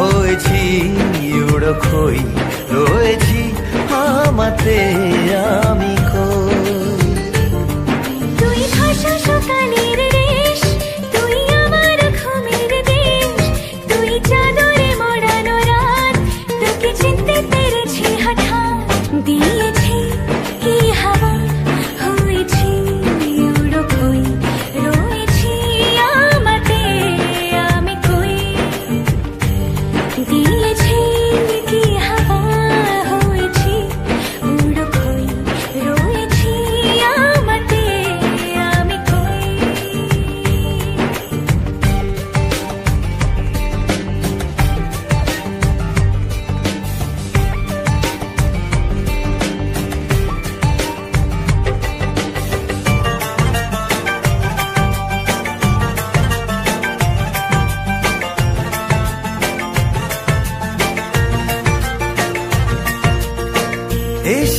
হয়েছি উড়ো খই রয়েছি আমাতে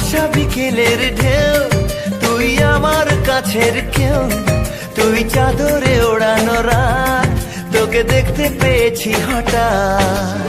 বর্ষা বিকেলের ঢেউ, তুই আমার কাছের কেউ, তুই চাদরে ওড়ানো রাত, তোকে দেখতে পেয়েছি হঠাৎ।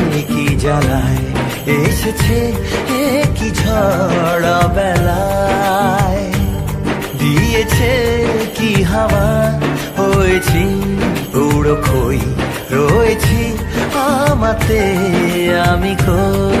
জ্বালায়। এসেছে এ কি ঝড় বেলায়। দিয়েছে কি হাওয়া? হয়েছি উড়ো খই রয়েছি আমাতে আমি কই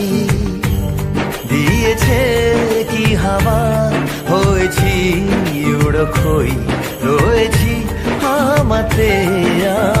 হাওয়া হয়েছি উড়ো খই রয়েছি আমাতে আমি